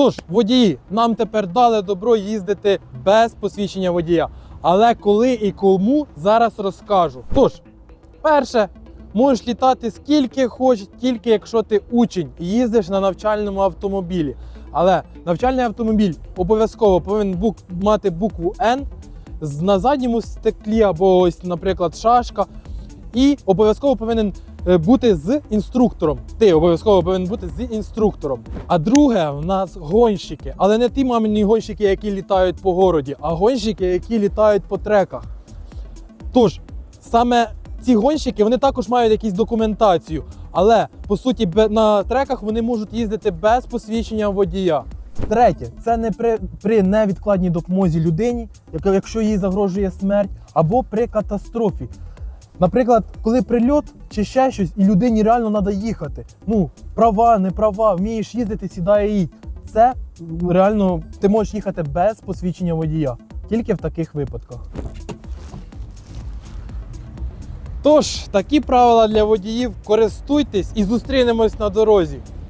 Тож, водії, нам тепер дали добро їздити без посвідчення водія. Але коли і кому зараз розкажу. Тож, перше, можеш літати скільки хочеш, тільки якщо ти учень і їздиш на навчальному автомобілі. Але навчальний автомобіль обов'язково повинен бук- мати букву з- на задньому стеклі або ось, наприклад, шашка. І обов'язково повинен бути з інструктором. Ти обов'язково повинен бути з інструктором. А друге, в нас гонщики, але не ті мамині гонщики, які літають по городі, а гонщики, які літають по треках. Тож, саме ці гонщики вони також мають якусь документацію, але по суті на треках вони можуть їздити без посвідчення водія. Третє, це не при, при невідкладній допомозі людині, якщо їй загрожує смерть, або при катастрофі. Наприклад, коли прильот чи ще щось, і людині реально треба їхати. Ну, права, не права, вмієш їздити, сідає їдь. Це реально ти можеш їхати без посвідчення водія. Тільки в таких випадках. Тож, такі правила для водіїв. Користуйтесь і зустрінемось на дорозі.